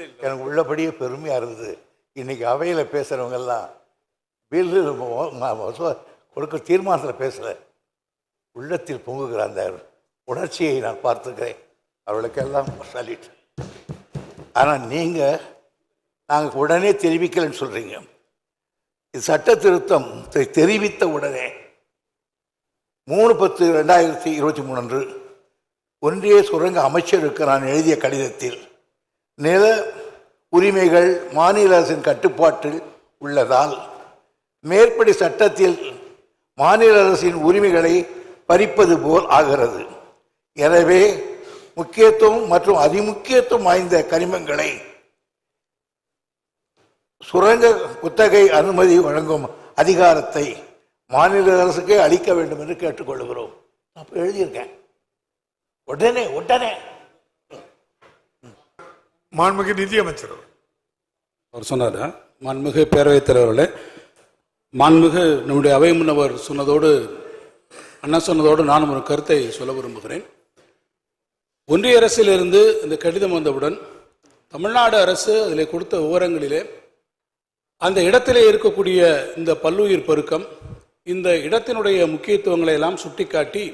எனக்கு உள்ளபடியே பெருமையாக இருந்தது. இன்னைக்கு அவையில் பேசுகிறவங்கெல்லாம் பில்லு கொடுக்க தீர்மானத்தில் பேசலை. உள்ளத்தில் பொங்குகிற அந்த உணர்ச்சியை நான் பார்த்துக்கிறேன் அவர்களுக்கெல்லாம் சொல்லிட்டு ஆனால் நீங்கள் நாங்கள் உடனே தெரிவிக்கலைன்னு சொல்கிறீங்க இது சட்ட திருத்தம் தெரிவித்த உடனே மூணு பத்து ரெண்டாயிரத்தி இருபத்தி மூணு அன்று ஒன்றிய சுரங்க அமைச்சருக்கு நான் எழுதிய கடிதத்தில் நில உரிமைகள் மாநில அரசின் கட்டுப்பாட்டில் உள்ளதால் மேற்படி சட்டத்தில் மாநில அரசின் உரிமைகளை பறிப்பது போல் ஆகிறது. எனவே முக்கியத்துவம் மற்றும் அதிமுக்கியத்துவம் வாய்ந்த கனிமங்களை சுரங்க குத்தகை அனுமதி வழங்கும் அதிகாரத்தை மாநில அரசுக்கே அளிக்க வேண்டும் என்று கேட்டுக்கொள்கிறோம். அப்போ எழுதியிருக்கேன். உடனே உடனே. மாண்புமிகு நிதியமைச்சர். அவர்கள். அவர் சொன்னார் மாண்புமிகு பேரவைத் தலைவர்களே மாண்புமிகு நம்முடைய அவை முன்னவர் சொன்னதோடு அண்ணா சொன்னதோடு நானும் ஒரு கருத்தை சொல்ல விரும்புகிறேன். ஒன்றிய அரசிலிருந்து இந்த கடிதம் வந்தவுடன் தமிழ்நாடு அரசு அதில் கொடுத்த விவரங்களிலே அந்த இடத்திலே இருக்கக்கூடிய இந்த பல்லுயிர் பெருக்கம் இந்த இடத்தினுடைய முக்கியத்துவங்களை எல்லாம் சுட்டிக்காட்டி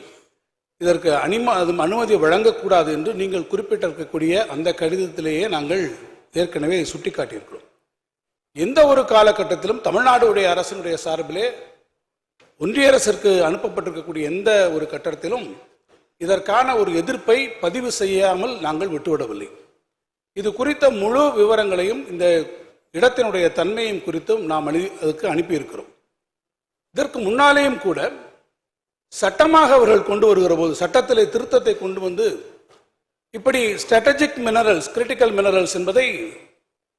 இதற்கு அனிம அது அனுமதி வழங்கக்கூடாது என்று நீங்கள் குறிப்பிட்டிருக்கக்கூடிய அந்த கடிதத்திலேயே நாங்கள் ஏற்கனவே சுட்டிக்காட்டியிருக்கிறோம். எந்த ஒரு காலகட்டத்திலும் தமிழ்நாடுடைய அரசினுடைய சார்பிலே ஒன்றிய அரசிற்கு அனுப்பப்பட்டிருக்கக்கூடிய எந்த ஒரு கட்டத்திலும் இதற்கான ஒரு எதிர்ப்பை பதிவு செய்யாமல் நாங்கள் விட்டுவிடவில்லை. இது குறித்த முழு விவரங்களையும் இந்த இடத்தினுடைய தன்மையும் குறித்தும் நாம் அனு அதுக்கு அனுப்பியிருக்கிறோம். இதற்கு முன்னாலேயும் கூட சட்டமாக அவர்கள் கொண்டு வருகிற போது சட்டத்தில் திருத்தத்தை கொண்டு வந்து இப்படி ஸ்ட்ராட்டஜிக் மினரல்ஸ் கிரிட்டிக்கல் மினரல்ஸ் என்பதை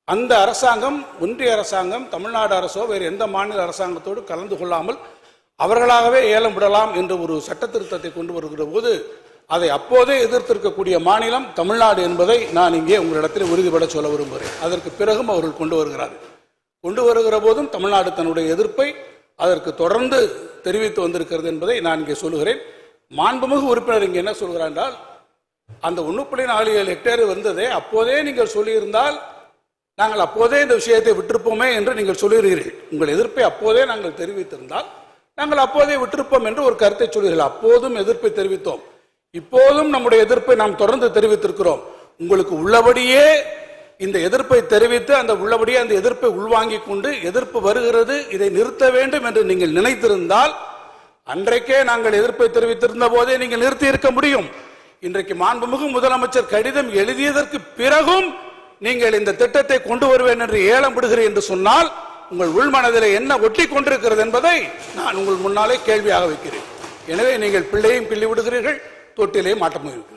அந்த அரசாங்கம் ஒன்றிய அரசாங்கம் தமிழ்நாடு அரசோ வேறு எந்த மாநில அரசாங்கத்தோடு கலந்து கொள்ளாமல் அவர்களாகவே ஏலம் விடலாம் என்ற ஒரு சட்ட திருத்தத்தை கொண்டு வருகிற போது அதை அப்போதே எதிர்த்திருக்கக்கூடிய மாநிலம் தமிழ்நாடு என்பதை நான் இங்கே உங்களிடத்தில் உறுதிபட சொல்ல விரும்புகிறேன். அதற்கு பிறகும் அவர்கள் கொண்டு வருகிறார்கள் கொண்டு வருகிற போதும் தமிழ்நாடு தன்னுடைய எதிர்ப்பை அதற்கு தொடர்ந்து தெரிவித்து வந்திருக்கிறது என்பதை நான் இங்கே சொல்லுகிறேன். மாண்புமிகு உறுப்பினர் இங்கே என்ன சொல்கிறார் என்றால் அந்த ஒன்று புள்ளி நாலு ஏழு ஹெக்டேர் வந்ததே அப்போதே நீங்கள் சொல்லியிருந்தால் நாங்கள் அப்போதே இந்த விஷயத்தை விட்டிருப்போமே என்று நீங்கள் சொல்லுகிறீர்கள் உங்கள் எதிர்ப்பை அப்போதே நாங்கள் தெரிவித்திருந்தால் நாங்கள் அப்போதே விட்டிருப்போம் என்று ஒரு கருத்தை சொல்கிறீர்கள். அப்போதும் எதிர்ப்பை தெரிவித்தோம். இப்போதும் நம்முடைய எதிர்ப்பை நாம் தொடர்ந்து தெரிவித்திருக்கிறோம். உங்களுக்கு உள்ளபடியே இந்த எதிர்ப்பை தெரிவித்து அந்த உள்ளபடியே அந்த எதிர்ப்பை உள்வாங்கிக் கொண்டு எதிர்ப்பு வருகிறது இதை நிறுத்த வேண்டும் என்று நீங்கள் நினைத்திருந்தால் அன்றைக்கே நாங்கள் எதிர்ப்பை தெரிவித்திருந்த போதே நீங்கள் நிறுத்தி இருக்க முடியும். இன்றைக்கு மாண்புமிகு முதலமைச்சர் கடிதம் எழுதியதற்கு பிறகும் நீங்கள் இந்த திட்டத்தை கொண்டு வருவேன் என்று ஏலம் விடுகிறேன் என்று சொன்னால் உங்கள் உள்மனதில் என்ன ஒட்டி கொண்டிருக்கிறது என்பதை நான் உங்கள் முன்னாலே கேள்வியாக வைக்கிறேன். எனவே நீங்கள் பிள்ளையும் கிள்ளி விடுகிறீர்கள் தொட்டிலே மாட்ட முயல்கிறீர்கள்.